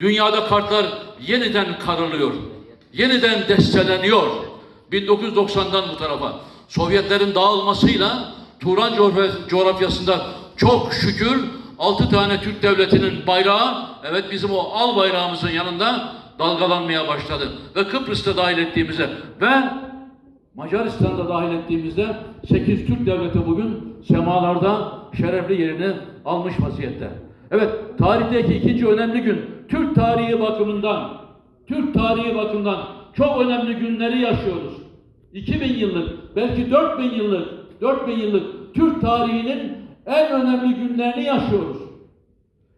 Dünyada kartlar yeniden karılıyor. Yeniden desteleniyor. 1990'dan bu tarafa. Sovyetlerin dağılmasıyla Turan coğraf- coğrafyasında çok şükür 6 tane Türk devletinin bayrağı evet bizim o al bayrağımızın yanında dalgalanmaya başladı. Ve Kıbrıs'ta dahil ettiğimizde ve Macaristan'da dahil ettiğimizde 8 Türk devleti bugün semalarda şerefli yerini almış vaziyette. Evet, tarihteki ikinci önemli gün Türk tarihi bakımından Türk tarihi bakımından çok önemli günleri yaşıyoruz. 2000 yıllık, belki 4000 yıllık, 4000 yıllık Türk tarihinin en önemli günlerini yaşıyoruz.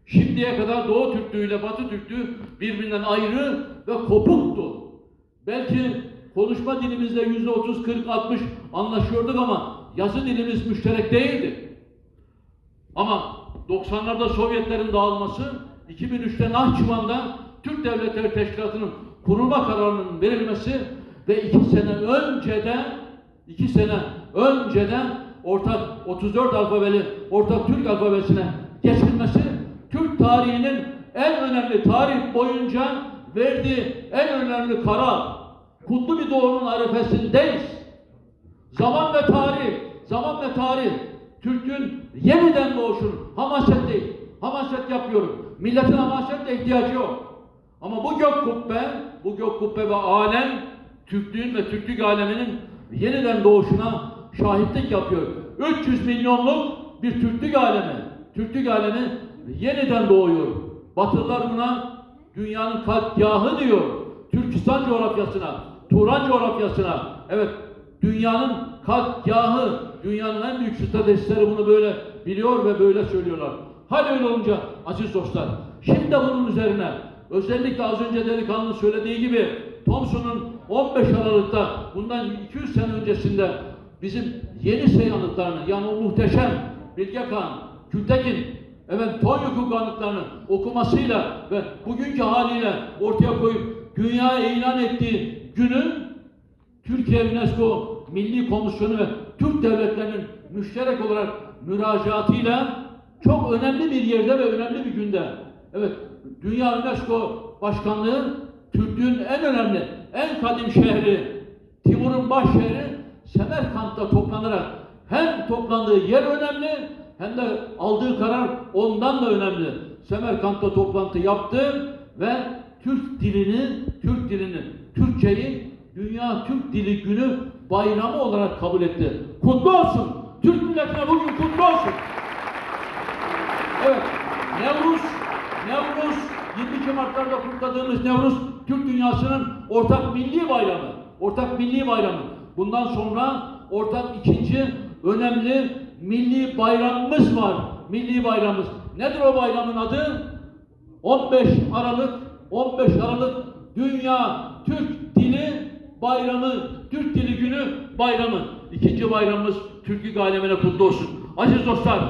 Şimdiye kadar Doğu Türklüğü ile Batı Türklüğü birbirinden ayrı ve kopuktu. Belki konuşma dilimizde yüzde otuz, kırk, altmış anlaşıyorduk ama yazı dilimiz müşterek değildi. Ama 90'larda Sovyetlerin dağılması, 2003'te Nahçıvan'da Türk Devletleri Teşkilatı'nın kurulma kararının verilmesi ve iki sene önceden iki sene önceden ortak 34 alfabeli ortak Türk alfabesine geçilmesi Türk tarihinin en önemli tarih boyunca verdiği en önemli karar. Kutlu bir doğunun arifesindeyiz. Zaman ve tarih, zaman ve tarih. Türk'ün yeniden doğuşun hamaset değil. Hamaset yapıyorum. Milletin hamasetle ihtiyacı yok. Ama bu gök kubbe, bu gök kubbe ve alem Türklüğün ve Türklük aleminin yeniden doğuşuna şahitlik yapıyor. 300 milyonluk bir Türklük alemi. Türklük alemi yeniden doğuyor. Batılılar buna dünyanın kalpgahı diyor. Türkistan coğrafyasına, Turan coğrafyasına. Evet, dünyanın kalpgahı, dünyanın en büyük stratejistleri bunu böyle biliyor ve böyle söylüyorlar. Hal öyle olunca aziz dostlar, şimdi bunun üzerine özellikle az önce delikanlının söylediği gibi Thompson'un 15 Aralık'ta bundan 200 sene öncesinde bizim yeni seyanıtlarını yani o muhteşem Bilge Kağan, Kültekin, evet Tonyuk'un kanıtlarını okumasıyla ve bugünkü haliyle ortaya koyup dünyaya ilan ettiği günün Türkiye UNESCO Milli Komisyonu ve Türk devletlerinin müşterek olarak müracaatıyla çok önemli bir yerde ve önemli bir günde. Evet, Dünya UNESCO Başkanlığı Türklüğün en önemli, en kadim şehri, Timur'un baş şehri Semerkant'ta toplanarak hem toplandığı yer önemli hem de aldığı karar ondan da önemli. Semerkant'ta toplantı yaptı ve Türk dilini, Türk dilini, Türkçeyi Dünya Türk Dili Günü bayramı olarak kabul etti. Kutlu olsun. Türk milletine bugün kutlu olsun. Evet, Nevruz, Nevruz, 22 Mart'larda kutladığımız Nevruz, Türk dünyasının ortak milli bayramı. Ortak milli bayramı. Bundan sonra ortak ikinci önemli milli bayramımız var. Milli bayramımız. Nedir o bayramın adı? 15 Aralık, 15 Aralık Dünya Türk Dili Bayramı, Türk Dili Günü bayramı. İkinci bayramımız Türklük alemine kutlu olsun. Aziz dostlar,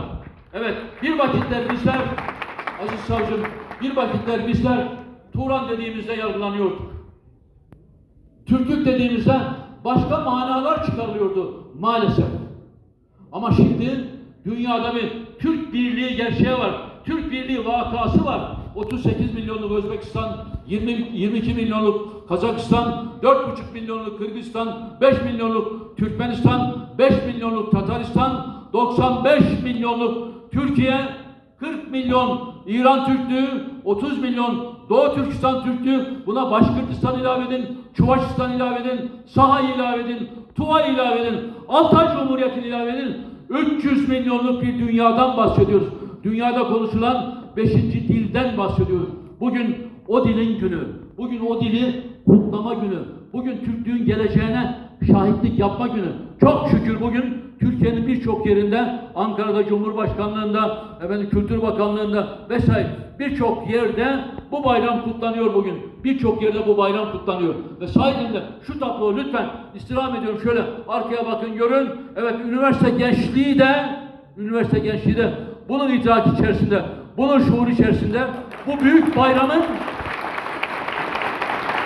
evet bir vakitler bizler, aziz savcım, bir vakitler bizler Turan dediğimizde yargılanıyorduk. Türklük dediğimizde başka manalar çıkarılıyordu maalesef. Ama şimdi dünyada bir Türk birliği gerçeği var. Türk birliği vakası var. 38 milyonluk Özbekistan, 20, 22 milyonluk Kazakistan, 4,5 milyonluk Kırgızistan, 5 milyonluk Türkmenistan, 5 milyonluk Tataristan, 95 milyonluk Türkiye, 40 milyon İran Türklüğü, 30 milyon Doğu Türkistan Türklüğü, buna Başkırtistan ilave edin, Çuvaşistan ilave edin, Saha ilave edin, Tuva ilave edin, Altay Cumhuriyeti ilave edin. 300 milyonluk bir dünyadan bahsediyoruz. Dünyada konuşulan 5. dilden bahsediyoruz. Bugün o dilin günü, bugün o dili kutlama günü, bugün Türklüğün geleceğine şahitlik yapma günü. Çok şükür bugün Türkiye'nin birçok yerinde, Ankara'da Cumhurbaşkanlığında, efendim Kültür Bakanlığında vesaire birçok yerde bu bayram kutlanıyor bugün. Birçok yerde bu bayram kutlanıyor. Ve sahiden de şu tablo lütfen istirham ediyorum şöyle arkaya bakın görün. Evet üniversite gençliği de üniversite gençliği de bunun idrak içerisinde, bunun şuur içerisinde bu büyük bayramın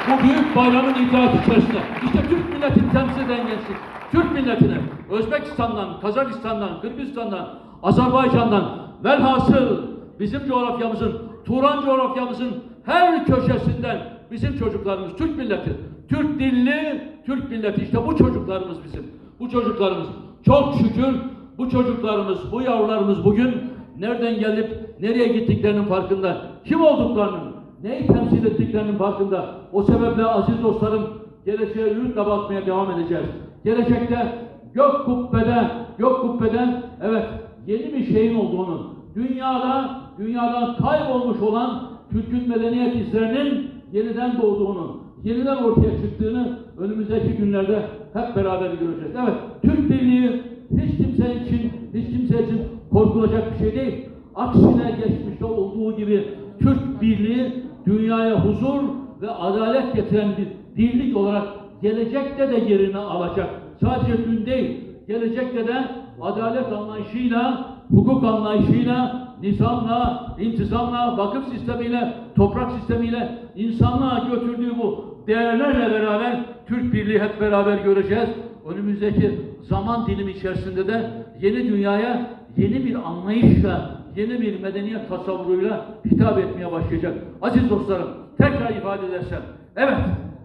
bu büyük bayramın idraki içerisinde. İşte Türk milletini temsil eden gençlik. Türk milletini Özbekistan'dan, Kazakistan'dan, Kırgızistan'dan, Azerbaycan'dan velhasıl bizim coğrafyamızın, Turan coğrafyamızın her köşesinden bizim çocuklarımız, Türk milleti, Türk dilli, Türk milleti işte bu çocuklarımız bizim. Bu çocuklarımız çok şükür bu çocuklarımız, bu yavrularımız bugün nereden gelip nereye gittiklerinin farkında, kim olduklarının, neyi temsil ettiklerinin farkında. O sebeple aziz dostlarım geleceğe yürütle bakmaya devam edeceğiz. Gelecekte gök kubbede, gök kubbeden evet yeni bir şeyin olduğunu, dünyada, dünyadan kaybolmuş olan Türk'ün medeniyet izlerinin yeniden doğduğunu, yeniden ortaya çıktığını önümüzdeki günlerde hep beraber göreceğiz. Evet, Türk Birliği hiç kimse için, hiç kimse için korkulacak bir şey değil. Aksine geçmişte olduğu gibi Türk Birliği dünyaya huzur ve adalet getiren bir birlik olarak gelecekte de yerini alacak. Sadece dün değil, gelecekte de adalet anlayışıyla, hukuk anlayışıyla, nizamla, intizamla, vakıf sistemiyle, toprak sistemiyle insanlığa götürdüğü bu değerlerle beraber Türk Birliği hep beraber göreceğiz. Önümüzdeki zaman dilimi içerisinde de yeni dünyaya yeni bir anlayışla, yeni bir medeniyet tasavvuruyla hitap etmeye başlayacak. Aziz dostlarım, tekrar ifade edersem, evet,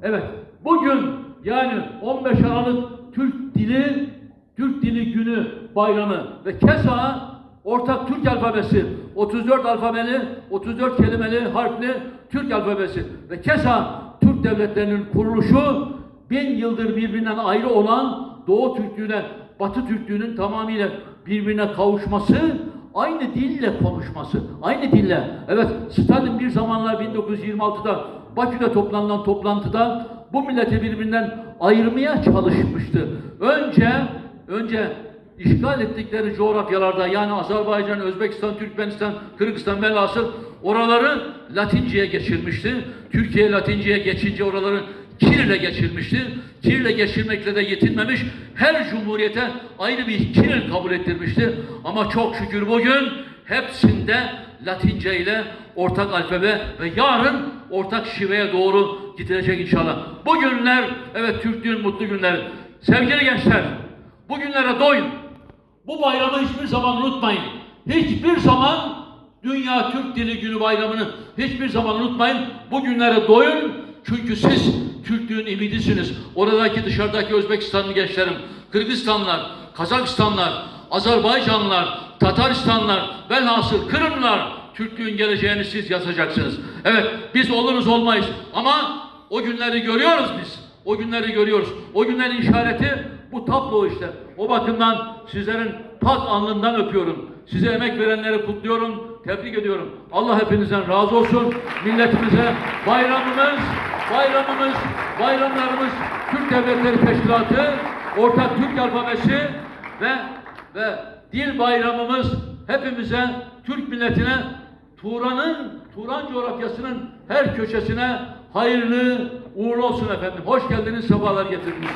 evet, bugün yani 15 Aralık Türk Dili, Türk Dili Günü bayramı ve keza ortak Türk alfabesi, 34 alfabeli, 34 kelimeli, harfli Türk alfabesi ve keza Türk devletlerinin kuruluşu bin yıldır birbirinden ayrı olan Doğu Türklüğüne, Batı Türklüğünün tamamıyla birbirine kavuşması, aynı dille konuşması, aynı dille. Evet, Stalin bir zamanlar 1926'da Bakü'de toplanılan toplantıda bu milleti birbirinden ayırmaya çalışmıştı. Önce, önce işgal ettikleri coğrafyalarda yani Azerbaycan, Özbekistan, Türkmenistan, Kırgızistan velhasıl oraları Latinceye geçirmişti. Türkiye Latinceye geçince oraları Kiril'e geçirmişti. Kiril'e geçirmekle de yetinmemiş. Her cumhuriyete ayrı bir Kiril kabul ettirmişti. Ama çok şükür bugün hepsinde Latince ile ortak alfabe ve yarın ortak şiveye doğru gidilecek inşallah. Bugünler evet Türklüğün mutlu günleri. Sevgili gençler bugünlere doyun. Bu bayramı hiçbir zaman unutmayın. Hiçbir zaman Dünya Türk Dili Günü bayramını hiçbir zaman unutmayın. Bu günlere doyun. Çünkü siz Türklüğün imidisiniz. Oradaki dışarıdaki Özbekistanlı gençlerim, Kırgızistanlılar, Kazakistanlılar, Azerbaycanlılar, Tataristanlılar, velhasıl Kırımlılar Türklüğün geleceğini siz yazacaksınız. Evet biz oluruz olmayız ama o günleri görüyoruz biz. O günleri görüyoruz. O günlerin işareti bu tablo işte. O bakımdan sizlerin tak alnından öpüyorum. Size emek verenleri kutluyorum, tebrik ediyorum. Allah hepinizden razı olsun. Milletimize bayramımız, bayramımız, bayramlarımız Türk Devletleri Teşkilatı, Ortak Türk Alfabesi ve ve dil bayramımız hepimize, Türk milletine Turan'ın, Turan coğrafyasının her köşesine hayırlı uğurlu olsun efendim. Hoş geldiniz, sefalar getirdiniz.